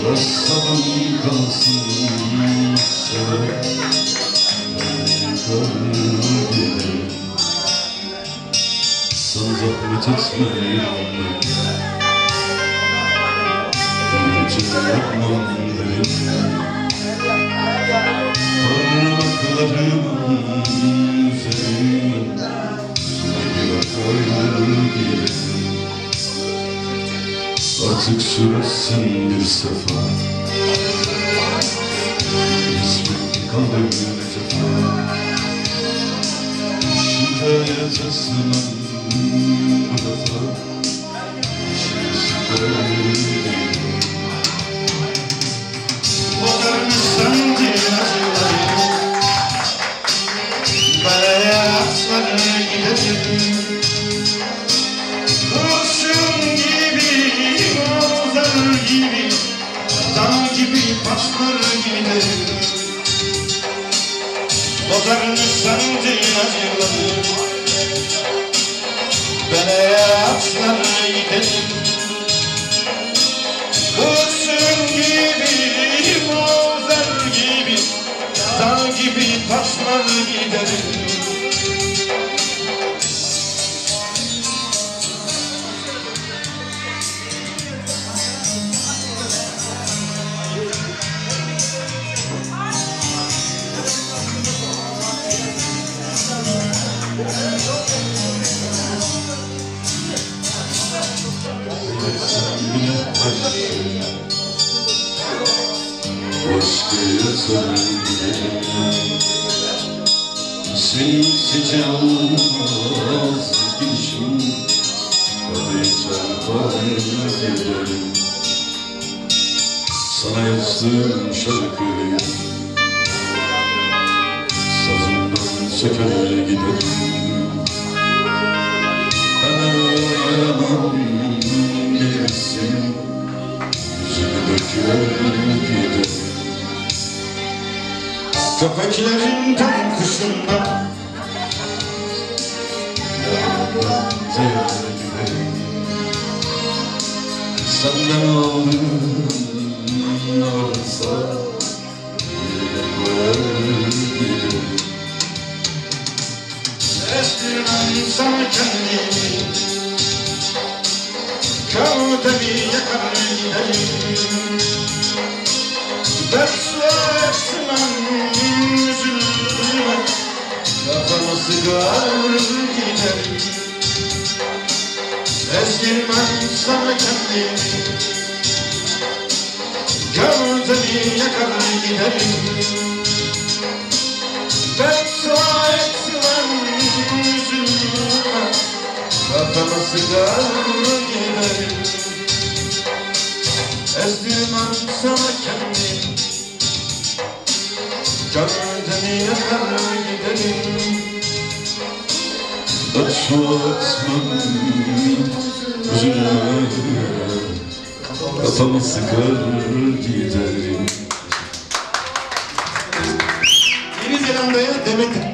Sabun kalsın sana Kalbim Sana zahmet etmeyeyim Gece yapmam benim Parmaklarımın üzerine bakar giderim Artık süresin bir sefa İsmin kalır cefa Şikayet etmem Modern sancıları Beyazları giderim Kurşun gibi, mozer gibi Dağ gibi taşlar giderim Başka yazar giderim Senin sıcağız gidişim giderim Sana yazdığım şarkıyı. Sazından söker giderim. Anam gelirsin Giderim Köpeklerin tam kuşunda. Senden aldım varsa giderim. Estirmem sana kendimi Kavdemi yakar giderim Ders versinem üzülme Kafama sıkar giderim Estirmem sana kendimi Gövdemi yakar giderim Kafama sıkar giderim Ezdirmem sana kendimi Gövdemi yakar giderim Açma etmem Üzülme Kafamı sıkar giderim Yeni Zelanda'ya Demet